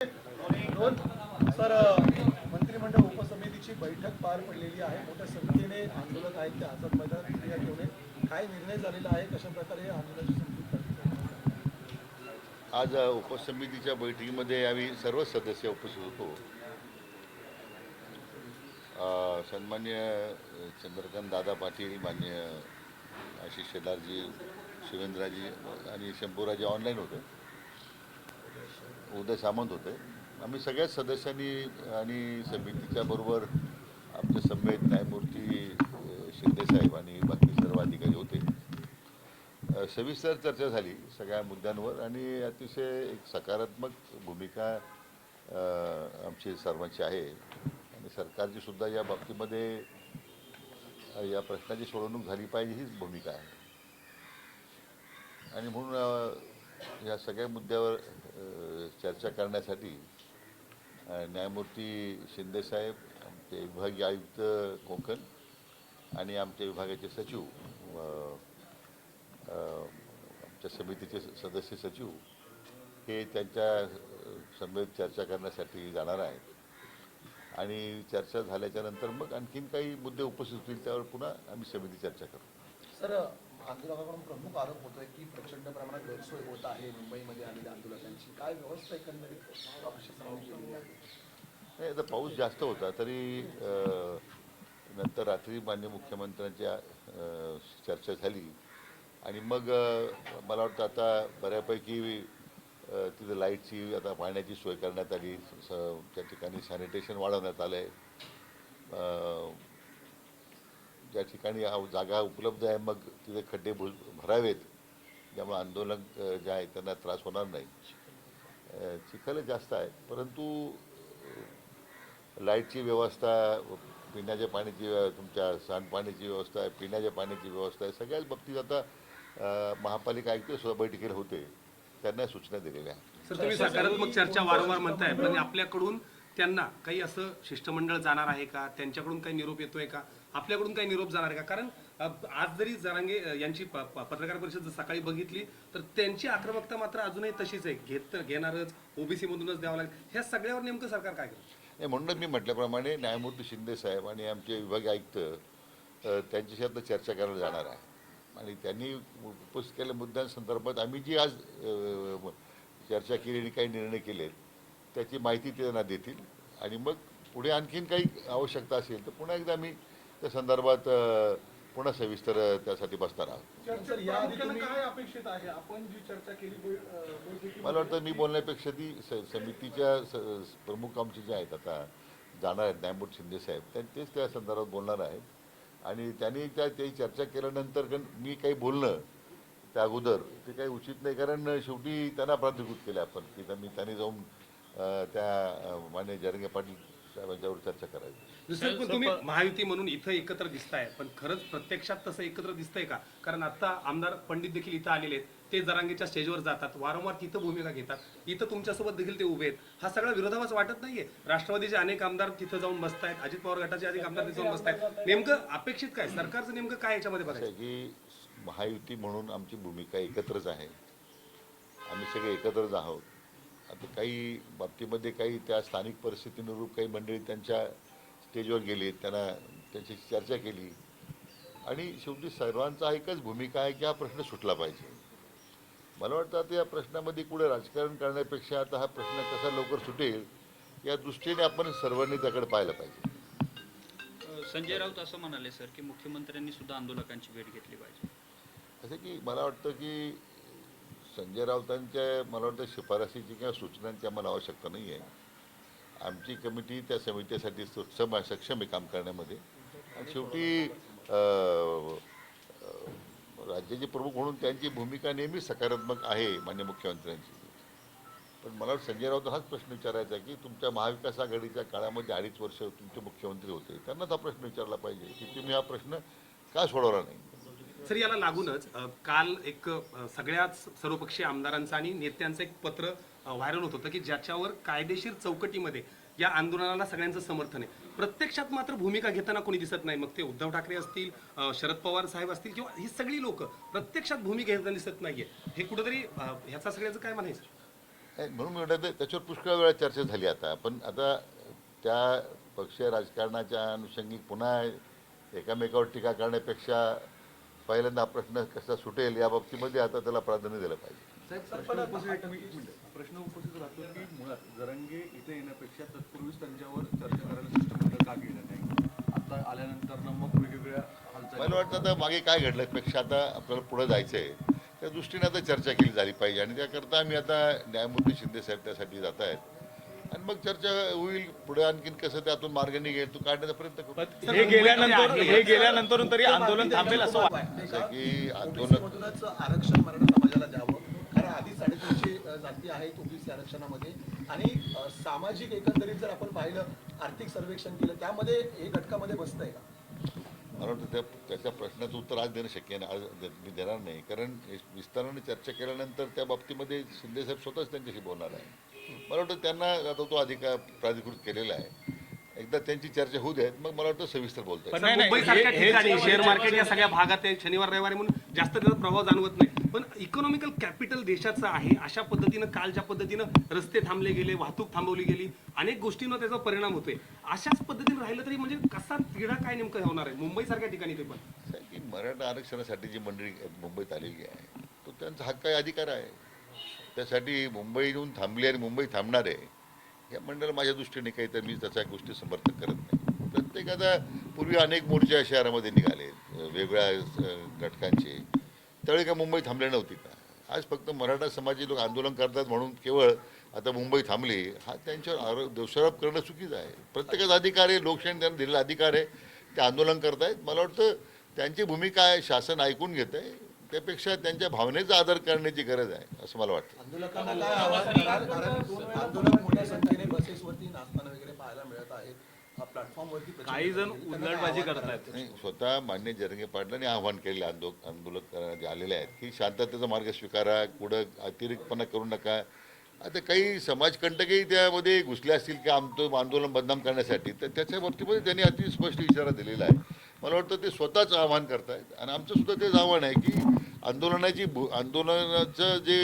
Sir मंत्रिमंडळ उपसमितीची बैठक पार पडलेली आहे. मोठ्या संख्येने आंदोलक आहेत ते आझाद मैदानात क्रिया काय निर्णय झालेला आहे? कशा प्रकारे आंदोलनाची आज उपसमितीच्या बैठकीमध्ये आम्ही सर्व सदस्य उपस्थित होतो. सन्मान्य चंद्रकांत दादा पाटील मान्य आशिष शेलारजी शिवेंद्राजी आणि शंभूराजी ऑनलाईन होते. उदय सामंत होते. आम्ही सगळ्याच सदस्यांनी आणि समितीच्या बरोबर आमचे समेत न्यायमूर्ती शिंदेसाहेब आणि बाकी सर्व अधिकारी होते. सविस्तर चर्चा झाली सगळ्या मुद्द्यांवर आणि अतिशय एक सकारात्मक भूमिका आमची सर्वांची आहे. आणि सरकारची सुद्धा या बाबतीमध्ये या प्रश्नाची सोडवणूक झाली पाहिजे हीच भूमिका आहे. आणि म्हणून या सगळ्या मुद्द्यावर चर्चा करण्यासाठी न्यायमूर्ती शिंदेसाहेब आमचे विभागीय आयुक्त कोकण आणि आमच्या विभागाचे सचिव आमच्या समितीचे सदस्य सचिव हे त्यांच्या समेत चर्चा करण्यासाठी जाणार आहेत. आणि चर्चा झाल्याच्यानंतर मग आणखीन काही मुद्दे उपस्थित होतील त्यावर पुन्हा आम्ही समिती चर्चा करू. सर आंदोलकाकडून प्रमुख आरोप होतोय की प्रचंड प्रमाणात गैरसोय होत आहे मुंबईमध्ये आलेल्या आंदोलकांची. काय व्यवस्था एकंदरीत नाही आता पाऊस जास्त होता तरी नंतर रात्री मान्य मुख्यमंत्र्यांच्या चर्चा झाली. आणि मग मला वाटतं आता बऱ्यापैकी तिथं लाईटची आता पाण्याची सोय करण्यात आली. स त्या ठिकाणी सॅनिटेशन वाढवण्यात आलं आहे ज्या ठिकाणी जागा उपलब्ध आहे मग तिथे खड्डे भु भरावेत. ज्यामुळे आंदोलक जे आहे त्यांना त्रास होणार नाही. चिखल जास्त आहे परंतु लाईटची व्यवस्था पिण्याच्या पाण्याची तुमच्या सांडपाण्याची व्यवस्था आहे पिण्याच्या पाण्याची व्यवस्था आहे सगळ्याच बाबतीत आता महापालिका आयुक्त सुद्धा बैठकीला होते. त्यांना सूचना दिलेल्या आहेत. सर तुम्ही सकारात्मक चर्चा वारंवार म्हणताय पण आपल्याकडून त्यांना काही असं शिष्टमंडळ जाणार आहे का? त्यांच्याकडून काही निरोप येतोय का? आपल्याकडून काही निरोप जाणार आहे का? कारण आज जरी जरांगे यांची प- प- पत्रकार परिषद जर सकाळी बघितली तर त्यांची आक्रमकता मात्र अजूनही तशीच आहे. घेत घेणारच ओबीसी मधूनच द्यावं लागेल. ह्या सगळ्यावर नेमकं सरकार काय करतं? नाही म्हणूनच मी म्हटल्याप्रमाणे न्यायमूर्ती शिंदे साहेब आणि आमचे विभागीय आयुक्त अ, त्यांच्याशी आता चर्चा करायला जाणार आहे. आणि त्यांनी उपस्थित केलेल्या मुद्द्यांसंदर्भात आम्ही जी आज अ, चर्चा केली आणि काही निर्णय केलेत त्याची माहिती ते त्यांना देतील. आणि मग पुढे आणखीन काही आवश्यकता असेल तर पुन्हा एकदा आम्ही त्या संदर्भात पुन्हा सविस्तर त्यासाठी बसणार आहोत. सर याआधी तुम्ही काय अपेक्षित आहे? आपण जी चर्चा केली बै- अं, बैठकीमध्ये मला वाटतं मी बोलण्यापेक्षा ती स समितीच्या प्रमुख आमचे जे आहेत आता जाणार आहेत न्यायमूर्ती शिंदे साहेब त्या तेच त्या संदर्भात बोलणार आहेत. आणि त्यांनी त्या त्याची चर्चा केल्यानंतर मी काही बोलणं त्या अगोदर ते काही उचित नाही. कारण शेवटी त्यांना प्राधिकृत केलं आपण. की त्यांनी त्यांनी जाऊन त्या मान्य जरंगे पाटील साहेबांच्यावर चर्चा करावी. सर पण तुम्ही महायुती म्हणून इथं एकत्र दिसताय पण खरंच प्रत्यक्षात तसं एकत्र दिसतंय का? कारण आता आमदार पंडित देखील इथं आलेले आहेत. ते जरांगेच्या स्टेजवर जातात वारंवार तिथं भूमिका घेतात. इथं तुमच्यासोबत देखील ते उभे आहेत. हा सगळा विरोधाभास वाटत नाहीये. राष्ट्रवादीचे अनेक आमदार तिथं जाऊन बसतायत अजित पवार गटाचे अनेक आमदार तिथं जाऊन बसतायत. नेमकं अपेक्षित काय? सरकारचं नेमकं काय याच्यामध्ये बघायचं? आहे की महायुती म्हणून आमची भूमिका एकत्रच आहे. आम्ही सगळे एकत्रच आहोत. आता काही बाबतीमध्ये काही त्या स्थानिक परिस्थितीनुरूप काही मंडळी त्यांच्या स्टेजवर गेली त्यांना त्यांची चर्चा केली. आणि शेवटी सर्वांचा एकच भूमिका आहे की हा प्रश्न सुटला पाहिजे. मला वाटतं आता या प्रश्नामध्ये कुठे राजकारण करण्यापेक्षा आता हा प्रश्न कसा लवकर सुटेल या दृष्टीने आपण सर्वांनी त्याकडे पाहायला पाहिजे. संजय राऊत असं म्हणाले सर की मुख्यमंत्र्यांनी सुद्धा आंदोलकांची भेट घेतली पाहिजे. असं की मला वाटतं की संजय राऊतांच्या मला वाटतं शिफारसीची किंवा सूचनांची आम्हाला आवश्यकता नाही आहे. आमची कमिटी त्या समितीसाठी सक्षम आहे सक्षम आहे काम करण्यामध्ये. आणि शेवटी राज्याचे प्रमुख म्हणून त्यांची भूमिका नेहमी सकारात्मक आहे मान्य मुख्यमंत्र्यांची. पण मला वाटतं संजय राऊत हाच प्रश्न विचारायचा आहे की तुमच्या महाविकास आघाडीच्या काळामध्ये अडीच वर्ष तुमचे मुख्यमंत्री होते. त्यांनाच हा प्रश्न विचारला पाहिजे की तुम्ही हा प्रश्न का सोडवला नाही? सर याला लागूनच काल एक सगळ्याच सर्वपक्षीय आमदारांचं आणि नेत्यांचं एक पत्र व्हायरल होत होतं की ज्याच्यावर कायदेशीर चौकटीमध्ये या आंदोलनाला सगळ्यांचं समर्थन आहे. प्रत्यक्षात मात्र भूमिका घेताना कोणी दिसत नाही. मग ते उद्धव ठाकरे असतील शरद पवार साहेब असतील किंवा ही सगळी लोक प्रत्यक्षात भूमिका घेताना दिसत नाहीये. हे कुठेतरी ह्याचा सगळ्याचं काय म्हणायचं? म्हणून म्हणतात त्याच्यावर पुष्कळ वेळा चर्चा झाली आता. पण आता त्या पक्षीय राजकारणाच्या अनुषंगिक पुन्हा एकामेकावर टीका करण्यापेक्षा पहिल्यांदा हा प्रश्न कसा सुटेल या बाबतीमध्ये आता त्याला प्राधान्य दिलं पाहिजे. प्रश्न उपस्थित राहतो की मुळात जरंगे इथे येण्यापेक्षा तत्पूर्वीच त्यांच्यावर चर्चा करायला शिष्टमंडळ का गेलं नाही? आता आल्यानंतर मग वेगवेगळ्या हालचाली मला वाटतं आता मागे काय घडलं पेक्षा आता आपल्याला पुढे जायचं आहे त्या दृष्टीने आता चर्चा केली झाली पाहिजे. आणि त्याकरता आम्ही आता न्यायमूर्ती शिंदे साहेब त्यासाठी जात आहेत आणि मग चर्चा होईल पुढे आणखीन कसं त्यातून मार्ग निघेल तो काढण्याचा प्रयत्न करू. हे गेल्यानंतर हे गेल्यानंतर तरी आंदोलन थांबेल असं वाटतं आहे की आंदोलन आरक्षण मराठा समाजाला द्यावं. कारण आधी साडेतीनशे जाती आहेत ओबीसी आरक्षणामध्ये. आणि सामाजिक एकंदरीत जर आपण पाहिलं आर्थिक सर्वेक्षण केलं त्यामध्ये हे घटकामध्ये बसतंय का? मला वाटतं त्या त्याच्या प्रश्नाचं उत्तर आज देणं शक्य नाही आज मी देणार नाही. कारण विस्ताराने चर्चा केल्यानंतर त्या बाबतीमध्ये शिंदेसाहेब स्वतःच त्यांच्याशी बोलणार आहे मला वाटतं त्यांना आता तो अधिकार प्राधिकृत केलेला आहे. एकदा त्यांची चर्चा होऊ द्यात मग मला वाटतं सविस्तर बोलता. नाही, नाही, हे- हे- ठिकाणी शेअर मार्केट या सगळ्या भागात आहे शनिवार रविवारी म्हणून जास्त त्याचा प्रभाव जाणवत नाही. पण इकॉनॉमिकल कॅपिटल देशाचं आहे अशा पद्धतीनं काल ज्या पद्धतीनं रस्ते थांबले गेले वाहतूक थांबवली गेली अनेक गोष्टींवर त्याचा परिणाम होतोय. अशाच पद्धतीने राहिलं तरी म्हणजे कसा तिढा काय नेमकं होणार आहे? मुंबई सारख्या ठिकाणी ते पण. की मराठा आरक्षणासाठी जी मंडळी मुंबईत आलेली आहे तो त्यांचा हक्क आहे अधिकार आहे. त्यासाठी मुंबई येऊन थांबली आणि मुंबई थांबणार आहे या मंडळ माझ्या दृष्टीने काही तर मी त्याचा गोष्टी समर्थन करत नाही. प्रत्येकाचा पूर्वी अनेक मोर्चे शहरामध्ये निघाले वेगवेगळ्या घटकांचे. त्यावेळी का मुंबई थांबले नव्हती का? आज फक्त मराठा समाजी लोक आंदोलन करतात म्हणून केवळ आता मुंबई थांबली. हा त्यांच्यावर आरोप दोषारोप करणं चुकीचं आहे. प्रत्येकाचा अधिकार आहे लोकशाही त्यांना दिलेला अधिकार आहे ते आंदोलन करतायत. मला वाटतं त्यांची भूमिका आहे शासन ऐकून घेत आहे त्यापेक्षा त्यांच्या भावनेचा आदर करण्याची गरज आहे असं मला वाटतं. आंदोलक काही जण? नाही स्वतः मान्य जरंगे पाटलांनी आव्हान केलेले आंदो आंदोलक करा- जे आलेले आहेत की शांततेचा मार्ग स्वीकारा कुठं अतिरिक्तपणा करू नका. आता काही समाजकंटकही त्यामध्ये घुसले असतील की आमचं आंदोलन बदनाम करण्यासाठी तर त्याच्या बाबतीमध्ये त्यांनी अति स्पष्ट इशारा दिलेला आहे. मला वाटतं ते स्वतःच आव्हान करतायत. आणि आमचं सुद्धा तेच आव्हान आहे की आंदोलनाची भू आंदोलनाचं जे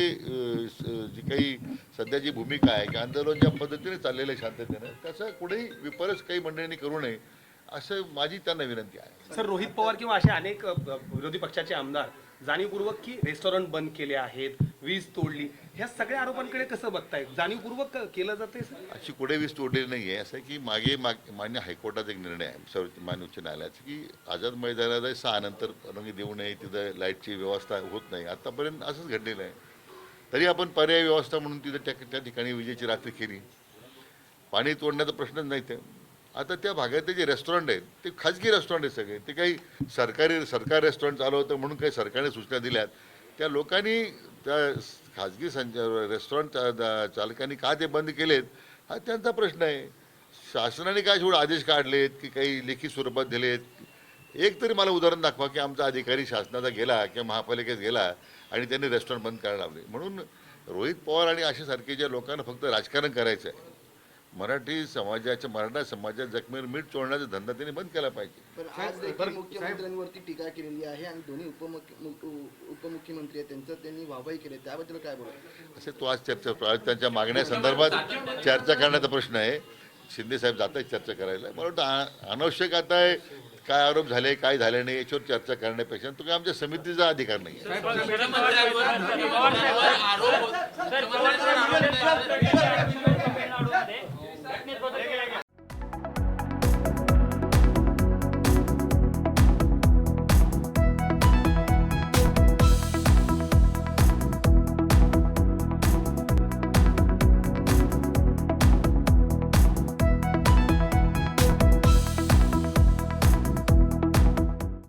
जी काही सध्याची भूमिका आहे की आंदोलन ज्या पद्धतीने चाललेलं आहे शांततेनं त्याचा कुठेही विपरस काही मंडळींनी करू नये असं माझी त्यांना विनंती आहे. सर रोहित पवार किंवा असे अनेक विरोधी पक्षाचे आमदार जाणीवपूर्वक की रेस्टॉरंट बंद केले आहेत? वीज तोडली. ह्या सगळ्या आरोपांकडे कसं बघताय? जाणीवपूर्वक केलं जाते अशी कुठे वीज तोडलेली नाही आहे असं की मागे माग मान्य हायकोर्टाचा एक निर्णय आहे. सर्व मान्य उच्च न्यायालयाचा की आझाद मैदानाला सहा नंतर रंग देऊ नये तिथं लाईटची व्यवस्था होत नाही. आतापर्यंत असंच घडलेलं आहे. तरी आपण पर्यायी व्यवस्था म्हणून तिथं त्या त्या ठिकाणी विजेची रात्री केली. पाणी तोडण्याचा प्रश्नच नाही ते आता त्या भागातले जे रेस्टॉरंट आहेत ते खाजगी रेस्टॉरंट आहेत सगळे. ते काही सरकारी सरकार रेस्टॉरंट चालू होतं म्हणून काही सरकारने सूचना दिल्यात. त्या लोकांनी त्या खाजगी संच रेस्टॉरंट चालकांनी का ते बंद केलेत हा त्यांचा प्रश्न आहे. शासनाने काय शेवट आदेश काढलेत की काही लेखी स्वरूपात दिलेत? एक तरी मला उदाहरण दाखवा की आमचा अधिकारी शासनाचा गेला किंवा महापालिकेत गेला आणि त्यांनी रेस्टॉरंट बंद करायला लावले. म्हणून रोहित पवार आणि अशा सारखेच्या लोकांना फक्त राजकारण करायचं आहे मराठी समाजाच्या मराठा समाजाच्या जखमेवर मीठ चोळण्याचा धंदा त्यांनी बंद केला पाहिजे. पण आज देखील मुख्यमंत्र्यांवरती टीका केलेली आहे आणि दोन्ही उपमुख्य उपमुख्यमंत्री आहेत त्यांचं त्यांनी वाहवाही केली. त्याबद्दल काय बोला असे तो आज चर्चा आज त्यांच्या मागण्या संदर्भात चर्चा करण्याचा प्रश्न आहे. शिंदे साहेब जात आहेत चर्चा करायला. मला वाटतं अनावश्यक आता आहे काय आरोप झाले काय झाले नाही याच्यावर चर्चा करण्यापेक्षा तो काय आमच्या समितीचा अधिकार नाही आहे. Venga, venga.